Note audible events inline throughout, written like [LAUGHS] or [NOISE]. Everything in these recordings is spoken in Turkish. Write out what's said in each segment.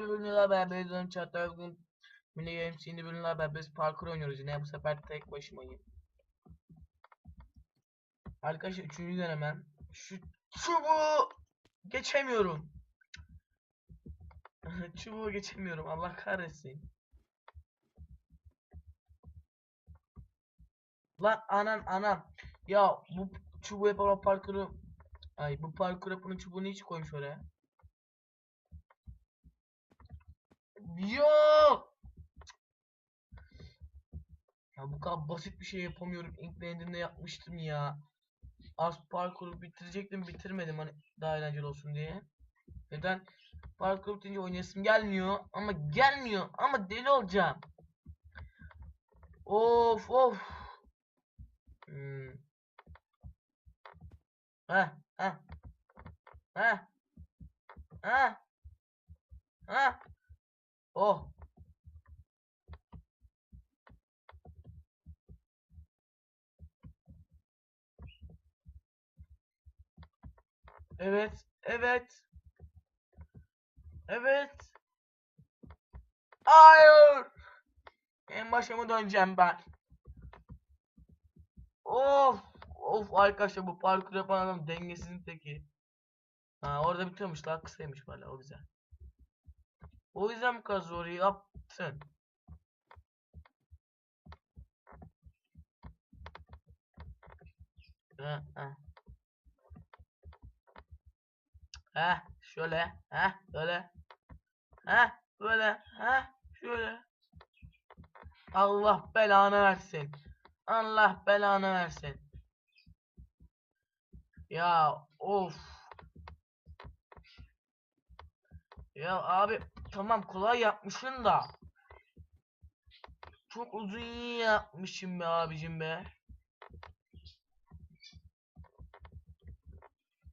bölümler beraber dön çatlar bugün Mini Games yeni bölümler beraber biz parkur oynuyoruz yine bu sefer tek başımayım. Arkadaşlar üçüncü denemem. Şu çubuğu geçemiyorum. [LAUGHS] çubuğu geçemiyorum Allah kahretsin. Lan anan anam. Ya bu çubuğu yapama parkuru Ay bu parkur yapanın çubuğunu hiç koymuş oraya. Yo! Ya bu kadar basit bir şey yapamıyorum. İlk denediğimde yapmıştım ya. Az parkuru bitirecektim bitirmedim hani daha eğlenceli olsun diye. Neden? Parkur bitince oynayasım gelmiyor ama gelmiyor ama deli olacağım. Of of. Hmm. Heh heh. Heh. Heh. Heh. Oh. Evet, evet. Evet. Hayır. En başa mı döneceğim ben? Of. Of arkadaşlar bu parkur yapan adam dengesizin teki. Ha orada bitiyormuş daha kısaymış böyle o güzel. O yüzden bu kadar zor yaptın. Heh, şöyle, heh, böyle. Heh, böyle, heh, şöyle. Allah belanı versin. Allah belanı versin. Ya of. Ya abi tamam kolay yapmışsın da. Çok uzun yapmışım be abicim be.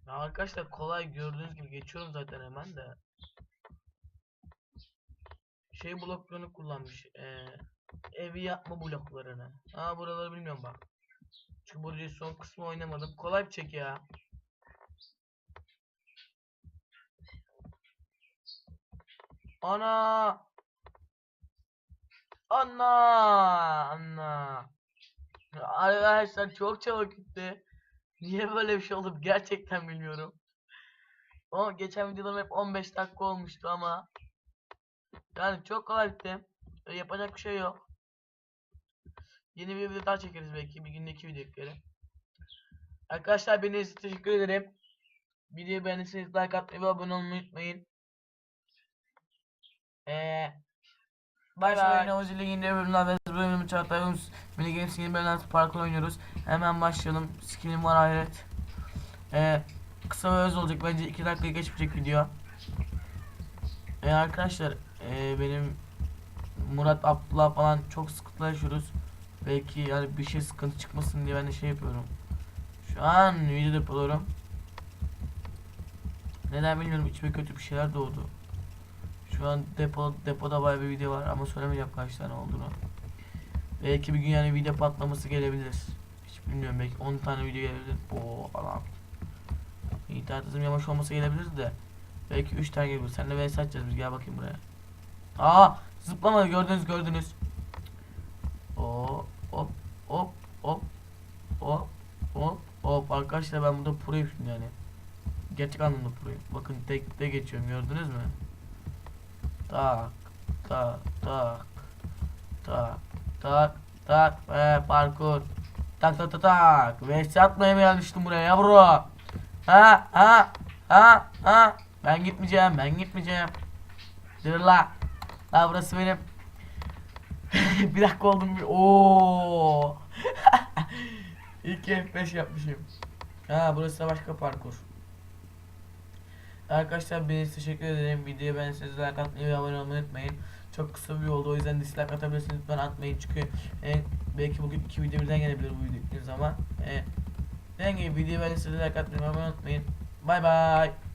Ya arkadaşlar kolay gördüğünüz gibi geçiyorum zaten hemen de. Şey bloklarını kullanmış. Ee, evi yapma bloklarını. Ha buraları bilmiyorum bak. Çünkü burayı son kısmı oynamadım. Kolay bir çek ya. Ana. Ana. Ana. Arkadaşlar çok çabuk gitti. Niye böyle bir şey oldu gerçekten bilmiyorum. O geçen videolarım hep 15 dakika olmuştu ama yani çok kolay bitti. E, Yapacak bir şey yok. Yeni bir video daha çekeriz belki bir günde iki video eklerim. Arkadaşlar beni izlediğiniz için teşekkür ederim. Videoyu beğendiyseniz like atmayı ve abone olmayı unutmayın. Eee Bay bay. Yine Ozi Ligi'nde bölümler ve bölümümü çağırtlarımız. Mini Games yeni bölümler parkur oynuyoruz. Hemen başlayalım. Skinim var hayret. Ee, kısa ve öz olacak. Bence 2 dakika geçmeyecek video. Ee, arkadaşlar ee, benim Murat Abdullah falan çok sıkıntı yaşıyoruz. Belki yani bir şey sıkıntı çıkmasın diye ben de şey yapıyorum. Şu an video depoluyorum. Neden bilmiyorum içime kötü bir şeyler doğdu. Şu an depo depoda bayağı bir video var ama söylemeyeceğim kaç tane olduğunu. Belki bir gün yani video patlaması gelebilir. Hiç bilmiyorum belki 10 tane video gelebilir. Oo falan. İnternet hızım yavaş olması gelebilir de. Belki 3 tane gelebilir. Sen de vs atacağız biz gel bakayım buraya. Aa zıplamadı gördünüz gördünüz. Oo hop hop hop hop hop hop. Arkadaşlar ben burada proyum şimdi yani. Gerçek anlamda proyum. Bakın tek de geçiyorum gördünüz mü? tak tak tak. Tak tak tak. Ve parkur. Tak tak tak tak. Ve atmaya mı gelmiştim buraya yavru ha ha ha ha. Ben gitmeyeceğim ben gitmeyeceğim. Dur la burası benim [LAUGHS] bir dakika oldum bir ooo 2 F5 yapmışım ha burası da başka parkur Arkadaşlar beni teşekkür ederim. Videoya ben size like atmayı ve abone olmayı unutmayın. Çok kısa bir oldu o yüzden dislike atabilirsiniz lütfen atmayın çünkü e, belki bugün iki video birden gelebilir bu video zaman. E, dediğim gibi videoya ben size like atmayı ve abone olmayı unutmayın. Bay bay.